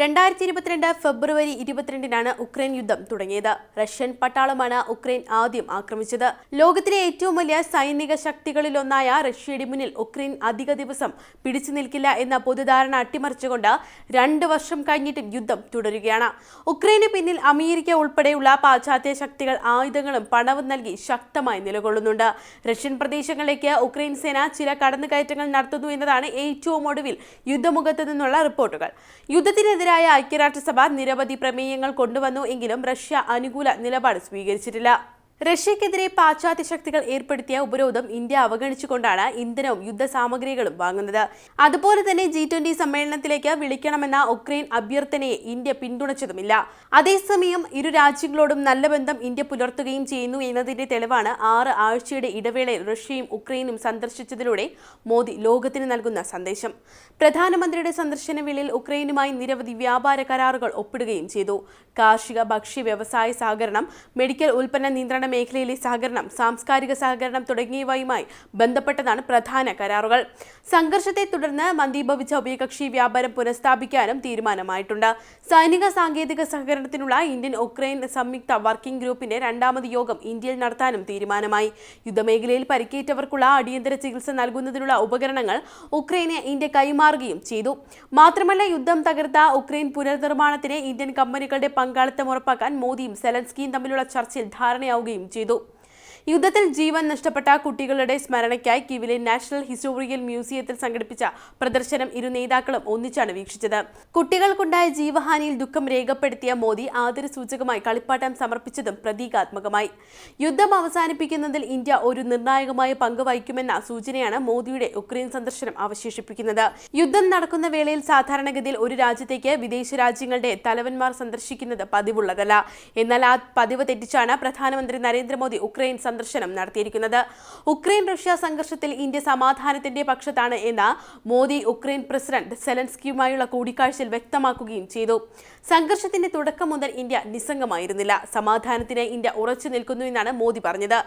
രണ്ടായിരത്തി ഇരുപത്തിരണ്ട് ഫെബ്രുവരി ഇരുപത്തിരണ്ടിനാണ് ഉക്രൈൻ യുദ്ധം തുടങ്ങിയത്. റഷ്യൻ പട്ടാളമാണ് ഉക്രൈൻ ആദ്യം ആക്രമിച്ചത്. ലോകത്തിലെ ഏറ്റവും വലിയ സൈനിക ശക്തികളിലൊന്നായ റഷ്യയുടെ മുന്നിൽ ഉക്രൈൻ അധിക ദിവസം പിടിച്ചു നിൽക്കില്ല എന്ന പൊതുധാരണ അട്ടിമറിച്ചുകൊണ്ട് രണ്ട് വർഷം കഴിഞ്ഞിട്ടും യുദ്ധം തുടരുകയാണ്. ഉക്രൈന് പിന്നിൽ അമേരിക്ക ഉൾപ്പെടെയുള്ള പാശ്ചാത്യ ശക്തികൾ ആയുധങ്ങളും പണവും നൽകി ശക്തമായി നിലകൊള്ളുന്നുണ്ട്. റഷ്യൻ പ്രദേശങ്ങളിലേക്ക് ഉക്രൈൻ സേന ചില കടന്നുകയറ്റങ്ങൾ നടത്തുന്നു എന്നതാണ് ഏറ്റവും ഒടുവിൽ യുദ്ധമുഖത്ത് നിന്നുള്ള റിപ്പോർട്ടുകൾ. യുദ്ധത്തിനെതിരായ ഐക്യരാഷ്ട്രസഭ നിരവധി പ്രമേയങ്ങൾ കൊണ്ടുവന്നു എങ്കിലും റഷ്യ അനുകൂല നിലപാട് സ്വീകരിച്ചിട്ടില്ല. റഷ്യക്കെതിരെ പാശ്ചാത്യ ശക്തികൾ ഏർപ്പെടുത്തിയ ഉപരോധം ഇന്ത്യ അവഗണിച്ചുകൊണ്ടാണ് ഇന്ധനവും യുദ്ധസാമഗ്രികളും വാങ്ങുന്നത്. അതുപോലെ തന്നെ ജി ട്വന്റി സമ്മേളനത്തിലേക്ക് വിളിക്കണമെന്ന ഉക്രൈൻ അഭ്യർത്ഥനയെ ഇന്ത്യ പിന്തുണച്ചതുമില്ല. അതേസമയം ഇരു രാജ്യങ്ങളോടും നല്ല ബന്ധം ഇന്ത്യ പുലർത്തുകയും ചെയ്യുന്നു എന്നതിന്റെ തെളിവാണ് ആറ് ആഴ്ചയുടെ ഇടവേളയിൽ റഷ്യയും ഉക്രൈനും സന്ദർശിച്ചതിലൂടെ മോദി ലോകത്തിന് നൽകുന്ന സന്ദേശം. പ്രധാനമന്ത്രിയുടെ സന്ദർശന വേളയിൽ ഉക്രൈനുമായി നിരവധി വ്യാപാര കരാറുകൾ ഒപ്പിടുകയും ചെയ്തു. കാർഷിക ഭക്ഷ്യ വ്യവസായ സഹകരണം മെഡിക്കൽ ഉൽപ്പന്ന നിയന്ത്രണ മേഖലയിലെ സഹകരണം സാംസ്കാരിക സഹകരണം തുടങ്ങിയവയുമായി ബന്ധപ്പെട്ടതാണ് പ്രധാന കരാറുകൾ. സംഘർഷത്തെ തുടർന്ന് മന്ദീഭവിച്ച ഉഭയകക്ഷി വ്യാപാരം പുനഃസ്ഥാപിക്കാനും തീരുമാനമായിട്ടുണ്ട്. സൈനിക സാങ്കേതിക സഹകരണത്തിനുള്ള ഇന്ത്യൻ ഉക്രൈൻ സംയുക്ത വർക്കിംഗ് ഗ്രൂപ്പിന്റെ രണ്ടാമത് യോഗം ഇന്ത്യയിൽ നടത്താനും തീരുമാനമായി. യുദ്ധമേഖലയിൽ പരിക്കേറ്റവർക്കുള്ള അടിയന്തര ചികിത്സ നൽകുന്നതിനുള്ള ഉപകരണങ്ങൾ ഉക്രൈന് ഇന്ത്യ കൈമാറുകയും ചെയ്തു. മാത്രമല്ല യുദ്ധം തകർത്ത ഉക്രൈൻ പുനർനിർമ്മാണത്തിന് ഇന്ത്യൻ കമ്പനികളുടെ പങ്കാളിത്തം ഉറപ്പാക്കാൻ മോദിയും സെലൻസ്കിയും തമ്മിലുള്ള ചർച്ചയിൽ ധാരണയാവുകയും ചെയ്തു യുദ്ധത്തിൽ ജീവൻ നഷ്ടപ്പെട്ട കുട്ടികളുടെ സ്മരണയ്ക്കായി കിവിലെ നാഷണൽ ഹിസ്റ്റോറിയൽ മ്യൂസിയത്തിൽ സംഘടിപ്പിച്ച പ്രദർശനം ഇരു നേതാക്കളും ഒന്നിച്ചാണ് വീക്ഷിച്ചത്. കുട്ടികൾക്കുണ്ടായ ജീവഹാനിയിൽ ദുഃഖം രേഖപ്പെടുത്തിയ മോദി ആദരസൂചകമായി കളിപ്പാട്ടം സമർപ്പിച്ചതും പ്രതീകാത്മകമായി. യുദ്ധം അവസാനിപ്പിക്കുന്നതിൽ ഇന്ത്യ ഒരു നിർണായകമായ പങ്ക് വഹിക്കുമെന്ന സൂചനയാണ് മോദിയുടെ ഉക്രൈൻ സന്ദർശനം അവശേഷിപ്പിക്കുന്നത്. യുദ്ധം നടക്കുന്ന വേളയിൽ സാധാരണഗതിയിൽ ഒരു രാജ്യത്തേക്ക് വിദേശ രാജ്യങ്ങളുടെ തലവന്മാർ സന്ദർശിക്കുന്നത് പതിവുള്ളതല്ല. എന്നാൽ ആ പതിവ് തെറ്റിച്ചാണ് പ്രധാനമന്ത്രി നരേന്ദ്രമോദി ഉക്രൈൻ സന്ദർശനം നടത്തിയിരിക്കുന്നത്. ഉക്രൈൻ റഷ്യ സംഘർഷത്തിൽ ഇന്ത്യ സമാധാനത്തിന്റെ പക്ഷത്താണ് എന്ന് മോദി ഉക്രൈൻ പ്രസിഡന്റ് സെലൻസ്കിയുമായുള്ള കൂടിക്കാഴ്ചയിൽ വ്യക്തമാക്കുകയും ചെയ്തു. സംഘർഷത്തിന്റെ തുടക്കം മുതൽ ഇന്ത്യ നിസ്സംഗമായിരുന്നില്ല. സമാധാനത്തിന് ഇന്ത്യ ഉറച്ചു നിൽക്കുന്നു എന്നാണ് മോദി പറഞ്ഞത്.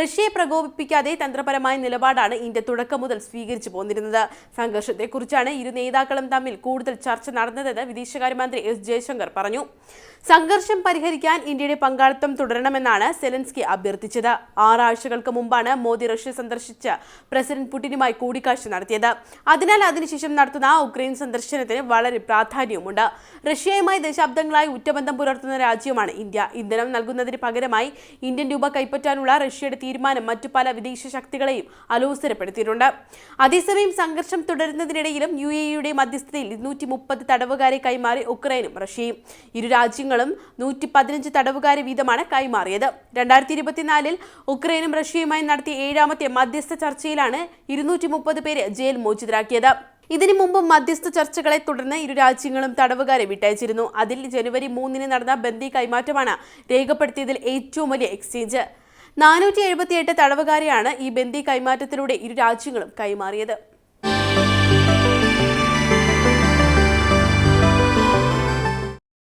റഷ്യയെ പ്രകോപിപ്പിക്കാതെ തന്ത്രപരമായ നിലപാടാണ് ഇന്ത്യ തുടക്കം മുതൽ സ്വീകരിച്ചു പോന്നിരുന്നത്. സംഘർഷത്തെക്കുറിച്ചാണ് ഇരു നേതാക്കളും തമ്മിൽ കൂടുതൽ ചർച്ച നടന്നതെന്ന് വിദേശകാര്യമന്ത്രി എസ് ജയശങ്കർ പറഞ്ഞു. സംഘർഷം പരിഹരിക്കാൻ ഇന്ത്യയുടെ പങ്കാളിത്തം തുടരണമെന്നാണ് സെലൻസ്കി അഭ്യർത്ഥിച്ചത്. ആറാഴ്ചകൾക്ക് മുമ്പാണ് മോദി റഷ്യ സന്ദർശിച്ച് പ്രസിഡന്റ് പുടിനുമായി കൂടിക്കാഴ്ച നടത്തിയത്. അതിനാൽ അതിനുശേഷം നടത്തുന്ന ഉക്രൈൻ സന്ദർശനത്തിന് വളരെ പ്രാധാന്യവുമുണ്ട്. റഷ്യയുമായി ദശാബ്ദങ്ങളായി ഉറ്റബന്ധം പുലർത്തുന്ന രാജ്യമാണ് ഇന്ത്യ. ഇന്ധനം നൽകുന്നതിന് പകരമായി ഇന്ത്യൻ രൂപ കൈപ്പറ്റാനുള്ള റഷ്യയുടെ തീരുമാനം മറ്റു പല വിദേശ ശക്തികളെയും അലോസരപ്പെടുത്തിയിട്ടുണ്ട്. അതേസമയം സംഘർഷം തുടരുന്നതിനിടയിലും യു എ യുടെ മധ്യസ്ഥതയിൽ ഇരുന്നൂറ്റി മുപ്പത് തടവുകാരെ കൈമാറി ഉക്രൈനും റഷ്യയും. ഇരു രാജ്യങ്ങളും നൂറ്റി പതിനഞ്ച് തടവുകാരെ വീതമാണ് കൈമാറിയത്. രണ്ടായിരത്തി ഇരുപത്തിനാലിൽ ഉക്രൈനും റഷ്യയുമായി നടത്തിയ ഏഴാമത്തെ മധ്യസ്ഥ ചർച്ചയിലാണ് ഇരുന്നൂറ്റി മുപ്പത് പേരെ ജയിൽ മോചിതരാക്കിയത്. ഇതിനു മുമ്പ് മധ്യസ്ഥ ചർച്ചകളെ തുടർന്ന് ഇരു രാജ്യങ്ങളും തടവുകാരെ വിട്ടയച്ചിരുന്നു. അതിൽ ജനുവരി മൂന്നിന് നടന്ന ബന്ദി കൈമാറ്റമാണ് രേഖപ്പെടുത്തിയതിൽ ഏറ്റവും വലിയ എക്സ്ചേഞ്ച്. നാനൂറ്റി എഴുപത്തിയെട്ട് തടവുകാരെയാണ് ഈ ബന്ദി കൈമാറ്റത്തിലൂടെ ഇരു രാജ്യങ്ങളും കൈമാറിയത്.